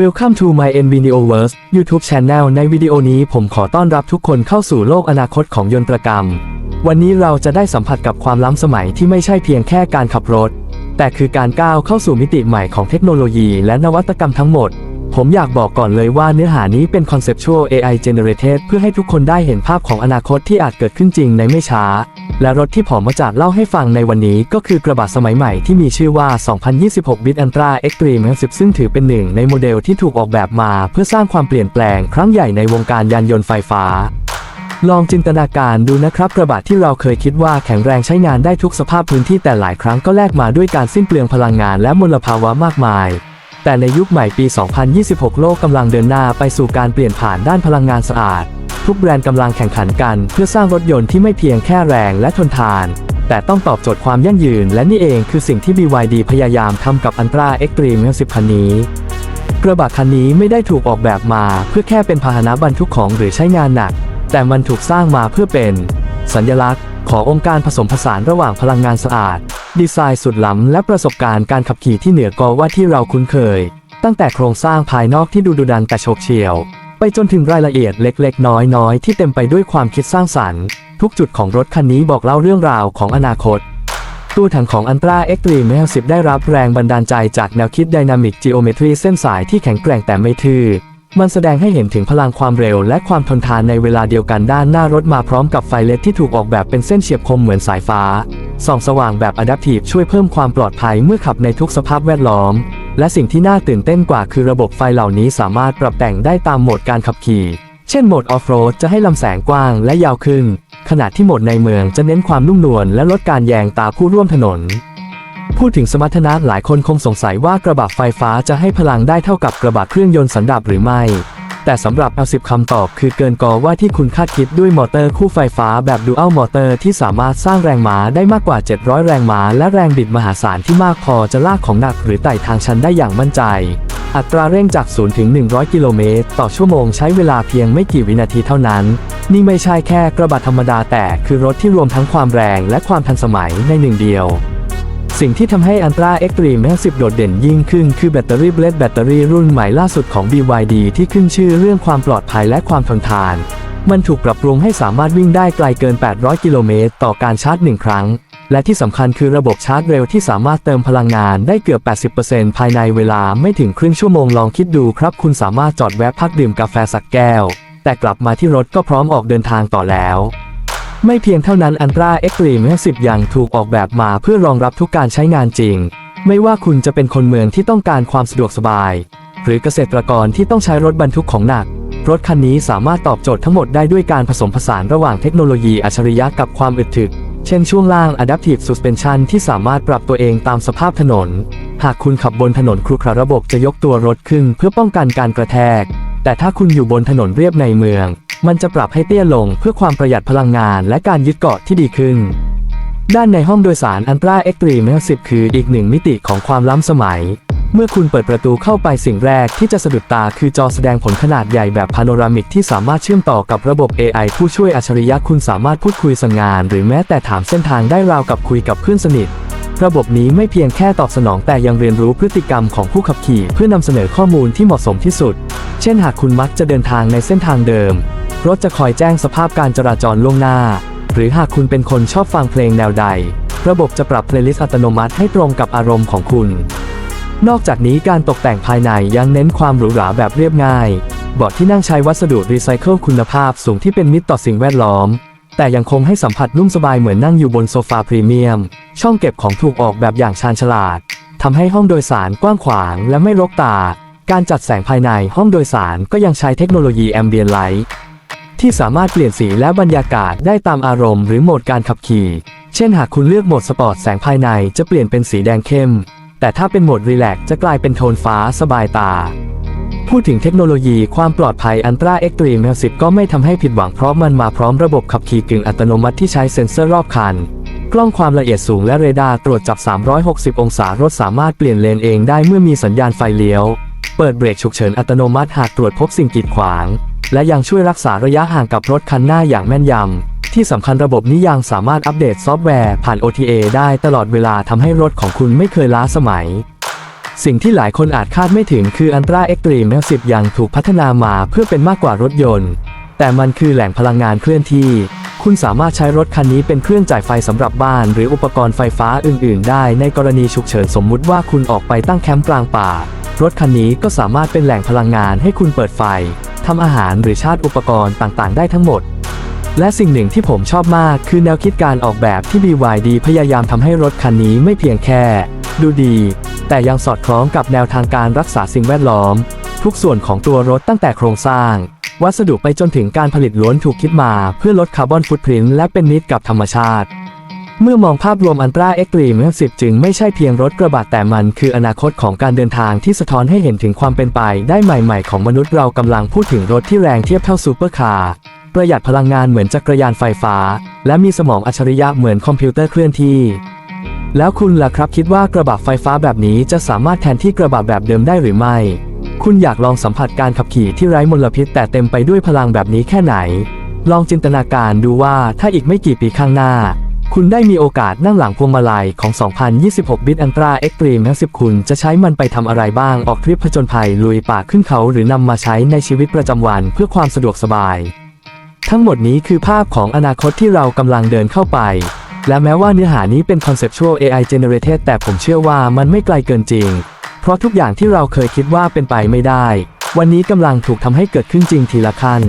Welcome to my NVIDIOverse YouTube Channel ในวิดีโอนี้ผมขอต้อนรับทุกคนเข้าสู่โลกอนาคตของยนตรกรรม วันนี้เราจะได้สัมผัสกับความล้ำสมัยที่ไม่ใช่เพียงแค่การขับรถ แต่คือการก้าวเข้าสู่มิติใหม่ของเทคโนโลยีและนวัตกรรมทั้งหมด ผมอยากบอกก่อนเลยว่าเนื้อหานี้เป็น conceptual AI generated เพื่อให้ทุกคนได้เห็นภาพของอนาคตที่อาจเกิดขึ้นจริงในไม่ช้า และรถที่ผมมาจากเล่าให้ฟังในวันนี้ก็คือกระบะสมัยใหม่ที่มีชื่อว่า 2026 Bit Ultra Extreme 10ซึ่งถือเป็นหนึ่งในโมเดลที่ถูกออกแบบมา เพื่อสร้างความเปลี่ยนแปลงครั้งใหญ่ในวงการยานยนต์ไฟฟ้าลองจินตนาการดูนะครับกระบะที่เราเคยคิดว่าแข็งแรงใช้งานได้ทุกสภาพพื้นที่แต่หลายครั้งก็แลกมาด้วยการสิ้นเปลืองพลังงานและมลภาวะมากมาย แต่ในยุคใหม่ปี 2026 โลกกำลังเดินหน้าไปสู่การเปลี่ยนผ่านด้านพลังงานสะอาด ทุกแบรนด์กำลังแข่งขันกัน เพื่อสร้างรถยนต์ที่ไม่เพียงแค่แรงและทนทาน แต่ต้องตอบโจทย์ความยั่งยืน และนี่เองคือสิ่งที่ BYD พยายามทำกับ Ultra Extreme 10คันนี้ กระบะคันนี้ไม่ได้ถูกออกแบบมา เพื่อแค่เป็นพาหนะบรรทุกของหรือใช้งานหนัก แต่มันถูกสร้างมาเพื่อเป็น สัญลักษณ์ ขององค์การผสมผสานระหว่างพลังงานสะอาด ดีไซน์สุดล้ำและประสบการณ์การขับขี่ที่เหนือกว่าที่เราคุ้นเคย ตั้งแต่โครงสร้างภายนอกที่ดูดุดันแต่โฉบเฉี่ยว ไปจนถึงรายละเอียดเล็กๆ น้อยๆ ที่เต็มไปด้วยความคิดสร้างสรรค์ ทุกจุดของรถคันนี้บอกเล่าเรื่องราวของอนาคตตัวถังของ Ultra Extreme 10ได้รับแรงบันดาลใจจากแนวคิด Dynamic Geometry เส้นสายที่แข็งแกร่งแต่ไม่ทื่อมันแสดงให้เห็นถึงพลังความเร็วและความทนทานในเวลาเดียวกันด้านหน้ารถมาพร้อมกับไฟเลดที่ถูกออกแบบเป็นเส้นเฉียบคมเหมือนสายฟ้า ส่องสว่างแบบ Adaptive ช่วยเพิ่มความปลอดภัยเมื่อขับในทุกสภาพแวดล้อม และสิ่งที่น่าตื่นเต้นกว่าคือระบบไฟเหล่านี้สามารถปรับแต่งได้ตามโหมดการขับขี่ เช่นโหมดออฟโรดจะให้ลำแสงกว้างและยาวขึ้น ขณะที่โหมดในเมืองจะเน้นความนุ่มนวลและลดการแยงตาผู้ร่วมถนน พูดถึงสมรรถนะหลายคนคงสงสัยว่ากระบะไฟฟ้าจะให้พลังได้เท่ากับกระบะเครื่องยนต์สันดาปหรือไม่ แต่สำหรับ L10 คำตอบคือเกินกอว่าที่คุณคาดคิดด้วยมอเตอร์คู่ไฟฟ้าแบบ Dual Motor ที่สามารถสร้างแรงม้าได้มากกว่า 700 แรงม้า และแรงบิดมหาศาลที่มากพอจะลากของหนักหรือไต่ทางชันได้อย่างมั่นใจ อัตราเร่งจาก 0 ถึง 100 กิโลเมตร ต่อชั่วโมงใช้เวลาเพียงไม่กี่วินาทีเท่านั้น นี่ไม่ใช่แค่กระบะธรรมดาแต่คือรถที่รวมทั้งความแรงและความทันสมัยในหนึ่งเดียว สิ่งที่ทำให้ Ultra Extreme 10 โดดเด่นยิ่งขึ้นคือแบตเตอรี่เบลดแบตเตอรี่รุ่นใหม่ล่าสุดของ BYD ที่ขึ้นชื่อเรื่องความปลอดภัยและความทนทาน มันถูกปรับปรุงให้สามารถวิ่งได้ไกลเกิน 800 กิโลเมตรต่อการชาร์จ 1 ครั้ง และที่สำคัญคือระบบชาร์จเร็วที่สามารถเติมพลังงานได้เกือบ 80%ภายในเวลาไม่ถึงครึ่งชั่วโมงลองคิดดูครับ คุณสามารถจอดแวะพักดื่มกาแฟสักแก้ว แต่กลับมาที่รถก็พร้อมออกเดินทางต่อแล้ว ไม่เพียงเท่านั้น Ultra Extreme 10ยังถูกออกแบบมาเพื่อรองรับทุกการใช้งานจริง ไม่ว่าคุณจะเป็นคนเมืองที่ต้องการความสะดวกสบาย หรือเกษตรกรที่ต้องใช้รถบรรทุกของหนัก รถคันนี้สามารถตอบโจทย์ทั้งหมดได้ด้วยการผสมผสานระหว่างเทคโนโลยีอัจฉริยะกับความอึดถึก เช่นช่วงล่าง Adaptive Suspension ที่สามารถปรับตัวเองตามสภาพถนน หากคุณขับบนถนนครุขระระบบจะยกตัวรถขึ้นเพื่อป้องกันการกระแทก แต่ถ้าคุณอยู่บนถนนเรียบในเมือง มันจะปรับให้เตี้ยลงเพื่อความประหยัดพลังงานและการยึดเกาะที่ดีขึ้น ด้านในห้องโดยสาร Ultra Extreme 10คืออีกหนึ่งมิติของความล้ำสมัย เมื่อคุณเปิดประตูเข้าไปสิ่งแรกที่จะสะดุดตาคือจอแสดงผลขนาดใหญ่แบบพาโนรามิกที่สามารถเชื่อมต่อกับระบบ AI ผู้ช่วยอัจฉริยะคุณสามารถพูดคุยสั่งงาน หรือแม้แต่ถามเส้นทางได้ราวกับคุยกับเพื่อนสนิทระบบนี้ไม่เพียงแค่ตอบสนองแต่ยังเรียนรู้พฤติกรรมของผู้ขับขี่เพื่อนำเสนอข้อมูลที่เหมาะสมที่สุด เช่นหากคุณมักจะเดินทางในเส้นทางเดิม รถจะคอยแจ้งสภาพการจราจรล่วงหน้า หรือหากคุณเป็นคนชอบฟังเพลงแนวใด ระบบจะปรับเพลย์ลิสต์อัตโนมัติให้ตรงกับอารมณ์ของคุณ นอกจากนี้การตกแต่งภายในยังเน้นความหรูหราแบบเรียบง่ายเบาะที่นั่งใช้วัสดุรีไซเคิลคุณภาพสูงที่เป็นมิตรต่อสิ่งแวดล้อม แต่ยังคงให้สัมผัสนุ่มสบายเหมือนนั่งอยู่บนโซฟาพรีเมียม ช่องเก็บของถูกออกแบบอย่างชาญฉลาดทำให้ห้องโดยสารกว้างขวางและไม่รกตา การจัดแสงภายในห้องโดยสารก็ยังใช้เทคโนโลยีแอมเบียนไลท์ ที่สามารถเปลี่ยนสีและบรรยากาศได้ตามอารมณ์หรือโหมดการขับขี่ เช่นหากคุณเลือกโหมดสปอร์ตแสงภายในจะเปลี่ยนเป็นสีแดงเข้ม แต่ถ้าเป็นโหมดรีแลกซ์จะกลายเป็นโทนฟ้าสบายตา พูดถึงเทคโนโลยีความปลอดภัย Ultra Extreme 10ก็ไม่ทำให้ผิดหวังเพราะมันมาพร้อมระบบขับขี่กึ่งอัตโนมัติที่ใช้เซ็นเซอร์รอบคันกล้องความละเอียดสูงและเรดาร์ตรวจจับ 360 องศารถสามารถเปลี่ยนเลนเองได้เมื่อมีสัญญาณไฟเลี้ยว เปิดเบรกฉุกเฉินอัตโนมัติหากตรวจพบสิ่งกีดขวาง และยังช่วยรักษาระยะห่างกับรถคันหน้าอย่างแม่นยำ ที่สำคัญระบบนี้ยังสามารถอัปเดตซอฟต์แวร์ผ่าน OTA ได้ตลอดเวลาทำให้รถของคุณไม่เคยล้าสมัย สิ่งที่หลายคนอาจคาดไม่ถึงคือ Ultra Extreme L10 ยังถูกพัฒนามาเพื่อเป็นมากกว่ารถยนต์ แต่มันคือแหล่งพลังงานเคลื่อนที่คุณสามารถใช้รถคันนี้เป็นเครื่องจ่ายไฟสำหรับบ้าน หรืออุปกรณ์ไฟฟ้าอื่น ๆ ได้ในกรณีฉุกเฉินสมมุติว่าคุณออกไปตั้งแคมป์กลางป่า รถคันนี้ก็สามารถเป็นแหล่งพลังงานให้คุณเปิดไฟ ทำอาหารหรือชาร์จอุปกรณ์ต่างๆ ได้ทั้งหมด และสิ่งหนึ่งที่ผมชอบมากคือแนวคิดการออกแบบที่ BYD พยายามทำให้รถคันนี้ไม่เพียงแค่ ดูดี แต่ยังสอดคล้องกับแนวทางการรักษาสิ่งแวดล้อม ทุกส่วนของตัวรถตั้งแต่โครงสร้าง วัสดุไปจนถึงการผลิตล้วนถูกคิดมา เพื่อลดคาร์บอนฟุตพริ้นและเป็นมิตรกับธรรมชาติ เมื่อมองภาพรวมอันตราเอ็กตรีม10 จึงไม่ใช่เพียงรถกระบะแต่มันคืออนาคตของการเดินทางที่สะท้อนให้เห็นถึงความเป็นไปได้ใหม่ๆ ของมนุษย์เรากำลังพูดถึงรถที่แรงเทียบเท่าซูเปอร์คาร์ประหยัดพลังงานเหมือนจักรยานไฟฟ้า และมีสมองอัจฉริยะเหมือนคอมพิวเตอร์เคลื่อนที่ แล้วคุณล่ะครับคิดว่ากระบะไฟฟ้าแบบนี้จะสามารถแทนที่กระบะแบบเดิมได้หรือไม่ คุณอยากลองสัมผัสการขับขี่ที่ไร้มลพิษแต่เต็มไปด้วยพลังแบบนี้แค่ไหน ลองจินตนาการดูว่าถ้าอีกไม่กี่ปีข้างหน้า คุณได้มีโอกาสนั่งหลังพวงมาลัยของ 2026บิตอันตราเอ็กตรีม10 คุณจะใช้มันไปทำอะไรบ้าง ออกทริปผจญภัยลุยป่าขึ้นเขาหรือนำมาใช้ในชีวิตประจำวันเพื่อความสะดวกสบาย ทั้งหมดนี้คือภาพของอนาคตที่เรากำลังเดินเข้าไป และแม้ว่าเนื้อหานี้เป็น conceptual AI generated แต่ผมเชื่อว่ามันไม่ไกลเกินจริง เพราะทุกอย่างที่เราเคยคิดว่าเป็นไปไม่ได้ วันนี้กำลังถูกทำให้เกิดขึ้นจริงทีละขั้น